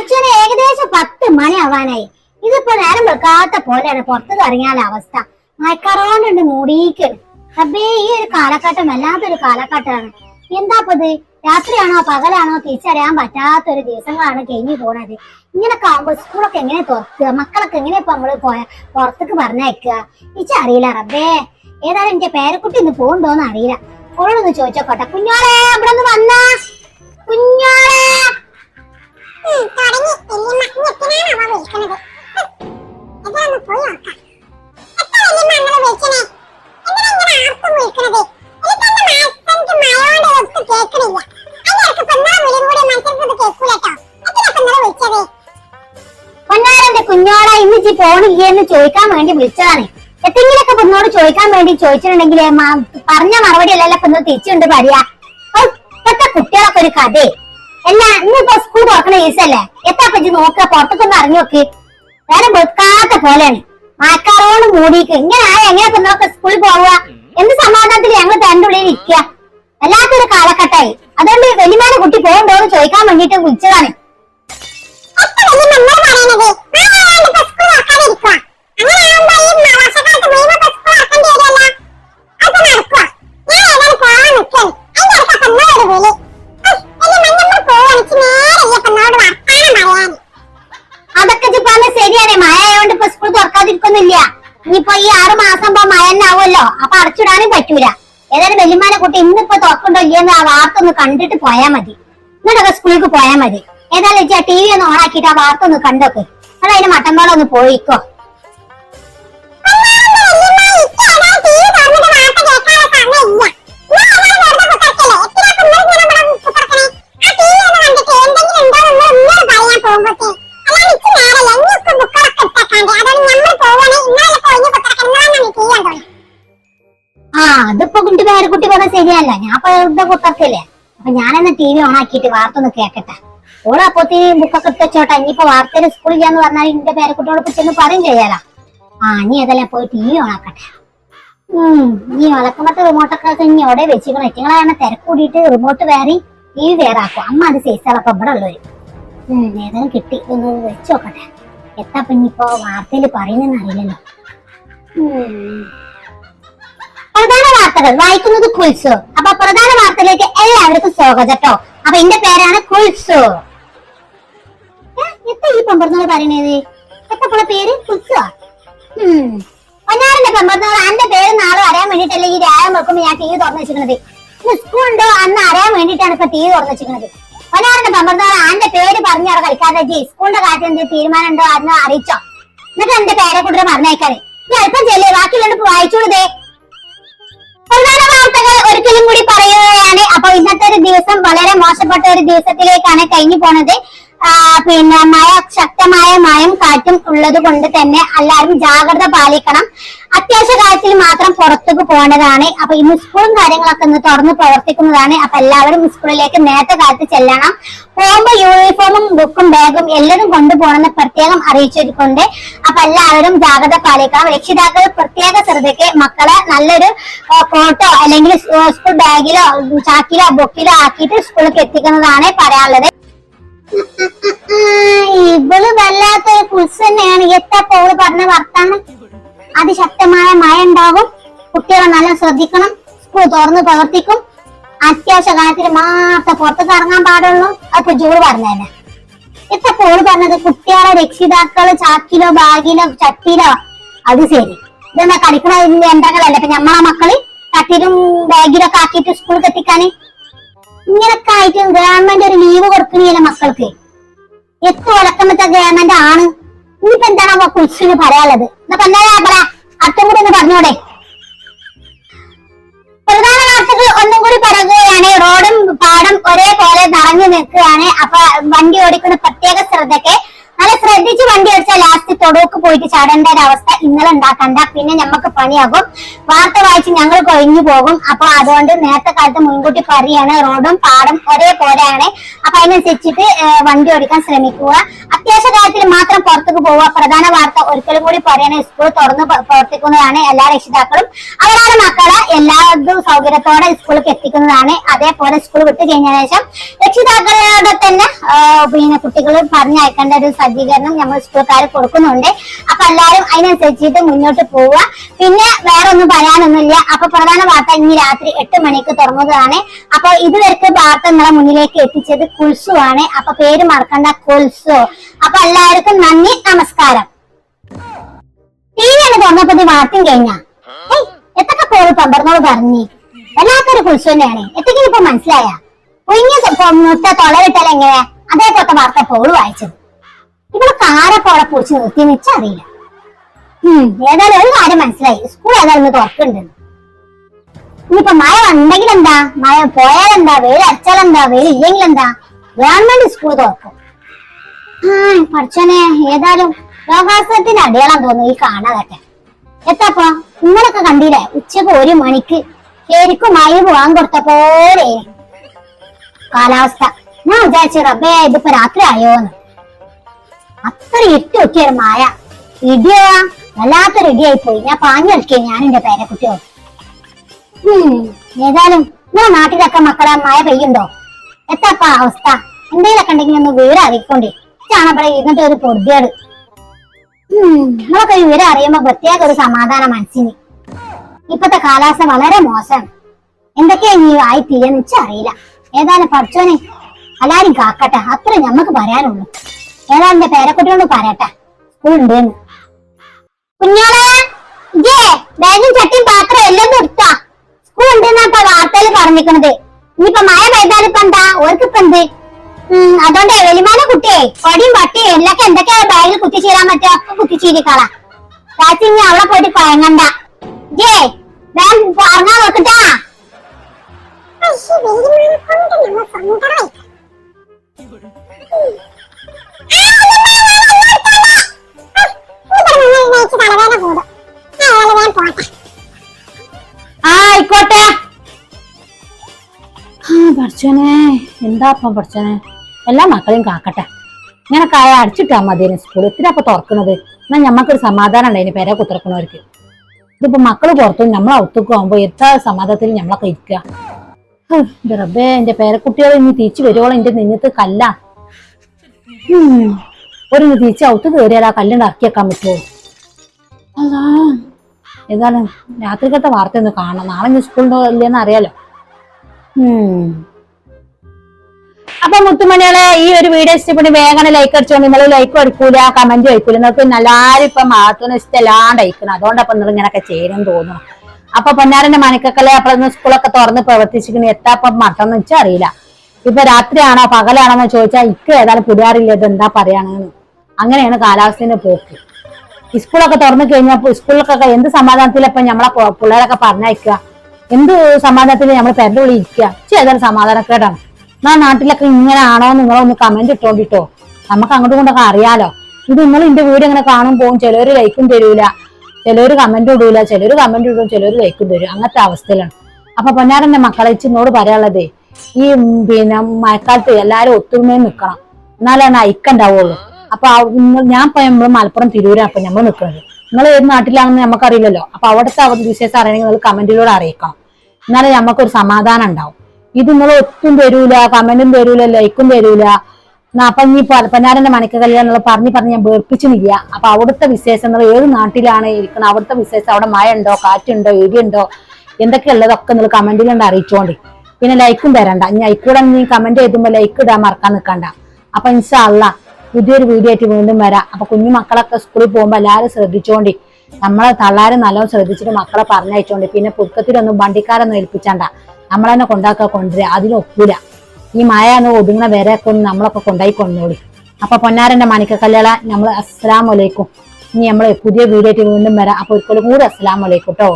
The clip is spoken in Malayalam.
പഠിച്ചോനെ ഏകദേശം പത്ത് മണി ആവാനായി. ഇതിപ്പോ നേരം വെക്കാത്ത പോലെയാണ്. പുറത്തു ഇറങ്ങിയാല അവസ്ഥ. മയക്കറോണ്ടുണ്ട് മൂടിക്ക് റബ്ബേ ഈ ഒരു കാലഘട്ടം വല്ലാത്തൊരു കാലഘട്ടമാണ്. എന്താപ്പത് രാത്രിയാണോ പകലാണോ തിരിച്ചറിയാൻ പറ്റാത്ത ഒരു ദിവസങ്ങളാണ് കഴിഞ്ഞു പോണത്. ഇങ്ങനെ ആവുമ്പോ സ്കൂളൊക്കെ എങ്ങനെ തുറക്കുക? മക്കളൊക്കെ എങ്ങനെ ഇപ്പൊ നമ്മൾ പോയ പുറത്തേക്ക് പറഞ്ഞയക്കുക? ഇച്ച അറിയില്ല റബ്ബേ. ഏതായാലും എന്റെ പേരക്കുട്ടി ഇന്ന് പോകണ്ടോന്ന് അറിയില്ല. ഓളൊന്ന് ചോദിച്ചോട്ടെ കുഞ്ഞോളെ ഇവിടെ ഒന്ന് വന്നാ. കുഞ്ഞോളെ കുഞ്ഞോളെ ഇന്ന് ഇച്ചി പോണില്ലേ എന്ന് ചോദിക്കാൻ വേണ്ടി വിളിച്ചതാണ്. എന്തെങ്കിലുമൊക്കെ പെണ്ണോട് ചോദിക്കാൻ വേണ്ടി ചോദിച്ചിട്ടുണ്ടെങ്കിൽ പറഞ്ഞ മറുപടി അല്ലല്ലോ തിരിച്ചുണ്ട് പറയാ ഇപ്പത്തെ കുട്ടികളൊക്കെ ഒരു കഥയെ അല്ല ഇന്നിപ്പോ സ്കൂൾ തുറക്കണ ദിവസല്ലേ എത്താ പറ്റി നോക്കുക പുറത്തൊന്നും അറിഞ്ഞു വേറെ വെക്കാത്ത പോലെയാണ്. മഴക്കാറോട് മൂടിക്ക് ഇങ്ങനെ ആയ എങ്ങനെ പെണ്ണൊക്കെ സ്കൂളിൽ പോവുക? എന്ത് സമാധാനത്തിൽ ഞങ്ങൾ തന്റെ ഉള്ളിൽ ഇരിക്കുക? വല്ലാത്തൊരു കാലഘട്ടമായി. അതുകൊണ്ട് വലിയമാരെ കുട്ടി പോകണ്ടോ എന്ന് ചോദിക്കാൻ വേണ്ടിട്ട് വിളിച്ചതാണ്. തുറക്കാതിരിക്കൊന്നുമില്ല ഇനിയിപ്പോ ഈ ആറു മാസം ഇപ്പൊ മഴ ആവുമല്ലോ അപ്പൊ അടച്ചിടാനും പറ്റൂല. ഏതായാലും വെല്ലുമാനെ കുട്ടി ഇന്നിപ്പോ തുറക്കണ്ടോ ഇല്ലെന്ന് ആ വാർത്ത ഒന്ന് കണ്ടിട്ട് പോയാ മതി. എന്നിട്ടൊക്കെ സ്കൂളിലേക്ക് പോയാ മതി. ഏതായാലും ടി വി ഒന്ന് ഓണാക്കിയിട്ട് ആ വാർത്ത ഒന്ന് കണ്ടോക്ക്. അതായത് അതിന്റെ ഒന്ന് പോയിക്കോ കുട്ടി പറഞ്ഞ ശരിയല്ല. ഞാൻ വെറുതെ കുത്തർക്കല്ലേ? അപ്പൊ ഞാനെന്ന് ടി വി ഓണാക്കിയിട്ട് വാർത്ത ഒന്ന് കേക്കട്ടെ. ഓൾ തീ ബുക്കൊക്കെ ഇട്ടോട്ടെ ഇനിയിപ്പോ വാർത്തയിൽ സ്കൂളിൽ ചെയ്യാന്ന് പറഞ്ഞാൽ എന്റെ പേരക്കുട്ടിയോട് ചെന്ന് പറയും ചെയ്യാലോ. ആ ഇനി ഏതെല്ലാം പോയി ടി വി ഓണാക്കട്ടെ ഉം ഈ വളക്കമത്തെ റിമോട്ടൊക്കെ ഇനി അവിടെ വെച്ചിരിക്കണം. എറ്റിങ്ങളെ തിരക്ക് കൂടിയിട്ട് റിമോട്ട് വേറെ ടി വി വേറെ ആക്കും അമ്മ അത് സൈസുകളൊക്കെ ഇവിടെ ഉള്ളവര്. ഉം ഏതായാലും കിട്ടി. ഒന്ന് വെച്ച് നോക്കട്ടെ. എത്താ ഇനിയിപ്പോ വാർത്തയിൽ പറയുന്നെന്ന് അറിയില്ലല്ലോ. ഉം. പ്രധാന വാർത്തകൾ വായിക്കുന്നത് കുൽസു അപ്പൊ പ്രധാന വാർത്തയിലേക്ക് എല്ലാവർക്കും സ്വാഗതം കേട്ടോ. അപ്പൊ എന്റെ പേരാണ് കുൽസു എത്ര ഈ പെമ്പറന്നോട് പറയുന്നത് എത്തപ്പോളെ പേര്? കുൽസു പൊന്നാറിന്റെ പെമ്പറന്നോട് അന്റെ പേര് നാളെ അറിയാൻ വേണ്ടിട്ടല്ലേ ഈ രായം വെക്കുമ്പോ ഞാൻ ടി വി തുറന്നു വെച്ചിരുന്നത് ഇന്ന് സ്കൂളുണ്ടോ അന്ന് അറിയാൻ വേണ്ടിട്ടാണ് ഇപ്പൊ ടി വി തുറന്നു വെച്ചിരുന്നത് പൊന്നാറിന്റെ പെമ്പറന്നോട് അന്റെ പേര് പറഞ്ഞ് അവിടെ കളിക്കാതെ സ്കൂളിന്റെ കാര്യം എന്ത് തീരുമാനം ഉണ്ടോ? അന്ന് അറിയിച്ചോ. എന്നിട്ട് എന്റെ പേരെ കൂട്ടി പറഞ്ഞേക്കാറ് ഞാൻ അല്പം ചെല്ലേ ബാക്കിയുള്ളവർക്ക് വായിച്ചോളതേ പ്രധാന വാർത്തകൾ ഒരിക്കലും കൂടി പറയുകയാണ് അപ്പൊ ഇന്നത്തെ ഒരു ദിവസം വളരെ മോശപ്പെട്ട ഒരു ദിവസത്തിലേക്കാണ് കഴിഞ്ഞു പോണത്. പിന്നെ മഴ ശക്തമായ മഴയും കാറ്റും ഉള്ളത് കൊണ്ട് തന്നെ എല്ലാവരും ജാഗ്രത പാലിക്കണം. അത്യാവശ്യ കാര്യത്തിൽ മാത്രം പുറത്തേക്ക് പോകേണ്ടതാണ്. അപ്പൊ ഇന്ന് സ്കൂളും കാര്യങ്ങളൊക്കെ ഇന്ന് തുറന്ന് പ്രവർത്തിക്കുന്നതാണ്. അപ്പൊ എല്ലാവരും സ്കൂളിലേക്ക് നേരത്തെ കാലത്ത് ചെല്ലണം. പോകുമ്പോ യൂണിഫോമും ബുക്കും ബാഗും എല്ലാവരും കൊണ്ടുപോകണമെന്ന് പ്രത്യേകം അറിയിച്ചിട്ടുണ്ട് അപ്പൊ എല്ലാവരും ജാഗ്രത പാലിക്കണം. രക്ഷിതാക്കൾ പ്രത്യേക ശ്രദ്ധയ്ക്ക് മക്കളെ നല്ലൊരു കോട്ടോ അല്ലെങ്കിൽ സ്കൂൾ ബാഗിലോ ചാക്കിലോ ബുക്കിലോ ആക്കിയിട്ട് സ്കൂളിലേക്ക് എത്തിക്കുന്നതാണ് പറയാനുള്ളത്. ഇവൾ വല്ലാത്തൊരു കുൽസ് തന്നെയാണ് എത്താ പോൾ പറഞ്ഞ വർത്താനം? അതിശക്തമായ മഴ ഉണ്ടാകും. കുട്ടികളെ നല്ല ശ്രദ്ധിക്കണം. സ്കൂൾ തുറന്ന് പ്രവർത്തിക്കും. അത്യാവശ്യ കാലത്തിൽ മാത്രം പുറത്തേക്ക് ഇറങ്ങാൻ പാടുള്ളൂ. അപ്പൊ ജോൾ പറഞ്ഞതന്നെ. ഇപ്പൊ പോൾ പറഞ്ഞത്? കുട്ടികളെ രക്ഷിതാക്കൾ ചാക്കിലോ ബാഗിലോ ചട്ടിയിലോ? അത് ശരി. ഇതെന്നാ കളിക്കണ യന്ത്രങ്ങളല്ലേ ഇപ്പൊ ഞമ്മളെ മക്കൾ ചട്ടിയിലും ബാഗിലൊക്കെ ആക്കിയിട്ട് സ്കൂളിൽ എത്തിക്കാന് ഇങ്ങനൊക്കെ ആയിട്ട് ഗവൺമെന്റ് ഒരു ലീവ് കൊടുക്കണില്ല മക്കൾക്ക്. എത്ര വിളക്കമത്തെ ഗവൺമെന്റ് ആണ്. ഇനിയിപ്പോ എന്താണ് കുറിച്ചിന് പറയാനുള്ളത്? എന്നാ പറഞ്ഞാ പറ കൂടി ഒന്ന് പറഞ്ഞോടെ. പ്രധാന വാർത്തകൾ ഒന്നും കൂടി പറയുകയാണ്. റോഡും പാടും ഒരേപോലെ നിറഞ്ഞു നിൽക്കുകയാണ്. അപ്പൊ വണ്ടി ഓടിക്കുന്ന പ്രത്യേക ശ്രദ്ധയ്ക്ക് ശ്രദ്ധിച്ച് വണ്ടി ഓടിച്ചാൽ ലാസ്റ്റ് തൊടുക്ക് പോയിട്ട് ചാടേണ്ട ഒരു അവസ്ഥ ഇന്നലെ ഉണ്ടാക്കണ്ട പിന്നെ നമുക്ക് പണിയാകും. വാർത്ത വായിച്ച് ഞങ്ങൾ കൊഴിഞ്ഞു പോകും. അപ്പൊ അതുകൊണ്ട് നേരത്തെ കാലത്ത് മുൻകൂട്ടി പറയാണ്. റോഡും പാടും ഒരേപോലെയാണ്. അപ്പൊ അതിനനുസരിച്ചിട്ട് വണ്ടി ഓടിക്കാൻ ശ്രമിക്കുക. അത്യാവശ്യ കാര്യത്തിൽ മാത്രം പുറത്തേക്ക് പോവുക. പ്രധാന വാർത്ത ഒരിക്കലും കൂടി പറയണ സ്കൂൾ തുറന്ന് പ്രവർത്തിക്കുന്നതാണ് എല്ലാ രക്ഷിതാക്കളും. അവരാണ് മക്കളെ എല്ലാവർക്കും സൗകര്യത്തോടെ സ്കൂളിലേക്ക് എത്തിക്കുന്നതാണ്. അതേപോലെ സ്കൂൾ വിട്ട് കഴിഞ്ഞ ശേഷം രക്ഷിതാക്കളോട് തന്നെ പിന്നെ കുട്ടികൾ പറഞ്ഞയക്കേണ്ട ഒരു സജ്ജീകരണം നമ്മൾ സ്കൂൾക്കാർ കൊടുക്കുന്നുണ്ട്. അപ്പൊ എല്ലാവരും അതിനനുസരിച്ചിട്ട് മുന്നോട്ട് പോവുക. പിന്നെ വേറെ ഒന്നും പറയാനൊന്നുമില്ല. അപ്പൊ പ്രധാന വാർത്ത ഇനി രാത്രി എട്ട് മണിക്ക് തുറന്നതാണ് അപ്പൊ ഇതുവരെക്ക് വാർത്ത നിങ്ങളെ മുന്നിലേക്ക് എത്തിച്ചത് കുൽസു ആണ്. അപ്പൊ പേര് മറക്കണ്ട കുൽസു. അപ്പൊ എല്ലാവർക്കും നന്ദി നമസ്കാരം. ടി വി ആണ് തുറന്നപ്പോ വാർത്തയും കഴിഞ്ഞ? എത്ര പേര് പമ്പർന്നോട് പറഞ്ഞു? വല്ലാത്തൊരു കുൽസു തന്നെയാണ്. ഇപ്പൊ മനസ്സിലായ? ഒഴിഞ്ഞ മുട്ട തൊള എങ്ങനെ? അതേപോലത്തെ വാർത്ത പോൾ വായിച്ചത്. ഇവിടെ കാരപ്പോളെ പൊടിച്ച് നിർത്തിയെന്ന് വെച്ചറിയില്ല ഉം ഏതായാലും ഒരു കാര്യം മനസ്സിലായി. സ്കൂൾ ഏതായാലും തുറക്കുന്നുണ്ട്. ഇനിയിപ്പൊ മഴ ഉണ്ടെങ്കിൽ എന്താ മഴ പോയാലെന്താ? വെയിൽ അടിച്ചാലെന്താ വെയിൽ ഇല്ലെങ്കിൽ എന്താ ഗവൺമെന്റ് സ്കൂൾ തുറക്കും. ആ പഠിച്ചോനെ ഏതായാലും ലോകാസനത്തിന്റെ അടയാളം തോന്നുന്നു ഈ കാണാതൊക്കെ എത്താപ്പോ? നിങ്ങളൊക്കെ കണ്ടില്ലേ? ഉച്ചയ്ക്ക് ഒരു മണിക്ക് ശരിക്കും മഴ പോവാൻ കൊടുത്ത പോലെ. കാലാവസ്ഥ. ഞാൻ വിചാരിച്ചു റബ്ബേ ഇതിപ്പോ രാത്രി ആയോന്ന്. അത്ര ഇട്ട് നോക്കിയൊരു മായ. ഇടിയാ? വല്ലാത്തൊരു ഇടിയായി പോയി ഞാൻ പാഞ്ഞു കളിക്കേ ഞാൻ എന്റെ പേരക്കുട്ടിയോ ഏതായാലും നിങ്ങളെ നാട്ടിലൊക്കെ മക്കളെ മായ പെയ്യുണ്ടോ? എത്താപ്പ അവസ്ഥ? എന്തെങ്കിലൊക്കെ ഉണ്ടെങ്കിൽ ഒന്ന് വീട് അറിയിക്കൊണ്ടേ. ചാണപ്പടെ ഇരുന്നിട്ട് ഒരു പൊടിയാട്? നിങ്ങളൊക്കെ വിവരം അറിയുമ്പോ പ്രത്യേക ഒരു സമാധാന മനസ്സിന്. ഇപ്പത്തെ കാലാവസ്ഥ വളരെ മോശം. എന്തൊക്കെയാ ഇനി ആയി തീരെന്ന് വെച്ചാൽ അറിയില്ല. ഏതായാലും പഠിച്ചോനെ എല്ലാരും കാക്കട്ടെ. അത്ര ഞമ്മക്ക് പറയാനുള്ളൂ. എന്റെ പേരക്കുട്ടിയോട് പറയട്ടെ? സ്കൂൾ ഉണ്ടെന്ന് കുഞ്ഞോളെ ഇജേ ബാഗും ചട്ടിയും പാത്രം എല്ലാം നിർത്താ സ്കൂൾ ഉണ്ടെന്നാ ഇപ്പൊ വാർത്തയിൽ പറഞ്ഞിരിക്കണത്. ഇനിയിപ്പൊ മഴ പെയ്താലിപ്പോ എന്താ? ഓർക്കിപ്പോ എന്ത്? അതുകൊണ്ട് വലിമാന കുട്ടിയെ കൊടിയും പട്ടിയും എല്ലൊക്കെ എന്തൊക്കെയാ ബാഗിൽ കുത്തിച്ചീരാൻ പറ്റുക? ഒക്കെ കുത്തിച്ചീരിക്കളാ. ചാച്ചി ഇനി അവിടെ പോയിട്ട് കുഴങ്ങണ്ട. ജേ ബാഗ് പറഞ്ഞാ നോക്കട്ടാ പക്ഷേ വെയിലുമഴ കൊണ്ട് നമ്മ സ്വന്തമായി ആയിക്കോട്ടെ. പഠിച്ചോനെ. എന്താ ഇപ്പം പഠിച്ചോനെ? എല്ലാ മക്കളെയും കാക്കട്ടെ. ഇങ്ങനെ കായ അടിച്ചിട്ടാ മതി സ്കൂൾ ഇത്തിരപ്പൊ തുറക്കണത്. എന്നാ ഞമ്മക്കൊരു സമാധാനം ഉണ്ടായിന് പേരെ കുത്തിറക്കണവർക്ക്. ഇതിപ്പോ മക്കൾ പുറത്തു നമ്മൾ ഔത്തേക്കും ആകുമ്പോ എത്ര സമാധാനത്തിൽ ഞമ്മളൊക്കെ ഇരിക്കുക റബ്ബേ എന്റെ പേരക്കുട്ടികൾ ഇനി തിരിച്ചു വരുവോളം എന്റെ നെഞ്ഞത്ത് കല്ല. ഒരു തിരിച്ച് ഔത്ത് കയറിയാൽ ആ കല്ലുണ്ട് ഇറക്കി വെക്കാൻ പറ്റുമോ? അതാ ഏതായാലും രാത്രിക്കത്തെ വാർത്ത ഒന്ന് കാണാം നാളെ ഇനി സ്കൂളുണ്ടോ ഇല്ലെന്ന് അറിയാലോ. അപ്പൊ മുത്തുമണികളെ ഈ ഒരു വീഡിയോ ഇഷ്ടപ്പെട്ട് വേഗം ലൈക്ക് അടിച്ചോണ്ട് നിങ്ങൾ ലൈക്ക് അടിക്കൂല കമന്റ് അയക്കൂല നിങ്ങൾക്ക് എല്ലാരും ഇപ്പൊ മാത്രം ഇഷ്ടമല്ലാണ്ട് അയക്കണം. അതുകൊണ്ട് അപ്പൊ നിങ്ങൾ ഇങ്ങനൊക്കെ ചെയ്യണം തോന്നുന്നു. അപ്പൊ പൊന്നാരന്റെ മണിക്കക്കലെ അപ്പൊ സ്കൂളൊക്കെ തുറന്ന് പ്രവർത്തിച്ചിരിക്കണ എത്താപ്പം മട്ടെന്ന് വെച്ചാൽ അറിയില്ല. ഇപ്പൊ രാത്രിയാണോ പകലാണോ എന്ന് ചോദിച്ചാൽ ഇക്ക് ഏതായാലും പുരാറില്ല ഇത് എന്താ പറയാണെന്ന്. അങ്ങനെയാണ് കാലാവസ്ഥേന്റെ പോക്ക്. സ്കൂളൊക്കെ തുറന്നു കഴിഞ്ഞപ്പോൾ സ്കൂളിലൊക്കെ എന്ത് സമാധാനത്തിലപ്പം നമ്മളെ പിള്ളേരൊക്കെ പറഞ്ഞയക്കുക? എന്ത് സമാധാനത്തിൽ നമ്മൾ പെരുടെ ഉള്ളിൽ ഇരിക്കുക? ചെയ്താലും സമാധാനക്കേടാണ്. എന്നാ നാട്ടിലൊക്കെ ഇങ്ങനെ ആണോ എന്ന് നിങ്ങളൊന്ന് കമന്റ് ഇട്ടോണ്ടിട്ടോ. നമുക്ക് അങ്ങോട്ടും ഇങ്ങോട്ടൊക്കെ അറിയാലോ. ഇത് നിങ്ങൾ എന്റെ വീട് ഇങ്ങനെ കാണും പോകും ചിലർ ലൈക്കും തരൂല. ചിലർ കമന്റ് ഇടൂല ചിലർ കമന്റ് ഇടും ചിലർ ലൈക്കും തരും. അങ്ങനത്തെ അവസ്ഥയിലാണ്. അപ്പൊ പൊന്നാരന്റെ മക്കളെ ഇച്ചിനോട് പറയാനുള്ളത് ഈ പിന്നെ മഴക്കാലത്ത് എല്ലാരും ഒത്തൊരുമയിൽ നിക്കണം. എന്നാലാണ് ഐക്കുണ്ടാവുള്ളൂ അപ്പൊ ഞാൻ ഇപ്പൊ നമ്മൾ മലപ്പുറം തിരൂരാ അപ്പൊ നമ്മൾ നിൽക്കുന്നത് നിങ്ങൾ ഏത് നാട്ടിലാണെന്ന് നമുക്കറിയില്ലല്ലോ അപ്പൊ അവിടുത്തെ അവധി വിശേഷം അറിയണമെങ്കിൽ നിങ്ങൾ കമന്റിലൂടെ അറിയിക്കണം. എന്നാലേ നമുക്കൊരു സമാധാനം ഉണ്ടാവും. ഇത് നിങ്ങൾ ഒത്തും തരൂല കമന്റും തരൂല ലൈക്കും തരൂല. അപ്പൊ ഈ പനാരന്റെ മണിക്ക കല്യാണം പറഞ്ഞ് പറഞ്ഞ് ഞാൻ വേർപ്പിച്ചിട്ടില്ല അപ്പൊ അവിടുത്തെ വിശേഷങ്ങൾ ഏത് നാട്ടിലാണ് ഇരിക്കുന്നത് അവിടുത്തെ വിശേഷം അവിടെ മഴ ഉണ്ടോ കാറ്റുണ്ടോ? ഇടിയുണ്ടോ? എന്തൊക്കെയുള്ളതൊക്കെ നിങ്ങൾ കമന്റിലുണ്ട് അറിയിച്ചോണ്ടി. പിന്നെ ലൈക്കും തരണ്ട. ഇനി ഐക്കൂടെ നീ കമന്റ് ചെയ്തുമ്പോ ലൈക്ക് ഇടാൻ മറക്കാൻ നിൽക്കണ്ട. അപ്പൊ ഇൻഷാള്ള പുതിയൊരു വീഡിയോ ആയിട്ട് വീണ്ടും വരാം. അപ്പൊ കുഞ്ഞു മക്കളൊക്കെ സ്കൂളിൽ പോകുമ്പോ എല്ലാവരും ശ്രദ്ധിച്ചോണ്ടി. നമ്മളെ തള്ളാരെ നല്ലോണം ശ്രദ്ധിച്ചിട്ട് മക്കളെ പറഞ്ഞയച്ചോണ്ട്. പിന്നെ പുതുക്കത്തിലൊന്നും വണ്ടിക്കാരൊന്നും ഏൽപ്പിച്ചണ്ട. നമ്മളെന്നെ കൊണ്ടാക്ക കൊണ്ടുവരിക. അതിനൊക്കൂല ഈ മഴ ഒന്ന് ഒതുങ്ങണ വരെ ഒക്കെ ഒന്ന് നമ്മളൊക്കെ കൊണ്ടായി കൊണ്ടോളി അപ്പൊ പൊന്നാരന്റെ മണിക്ക കല്യാണ നമ്മൾ അസ്സലാമലൈക്കും ഇനി നമ്മൾ പുതിയ വീഡിയോ ആയിട്ട് വീണ്ടും വരാം. അപ്പൊ ഒരിക്കലും കൂടി അസ്സലാമലൈക്കും കേട്ടോ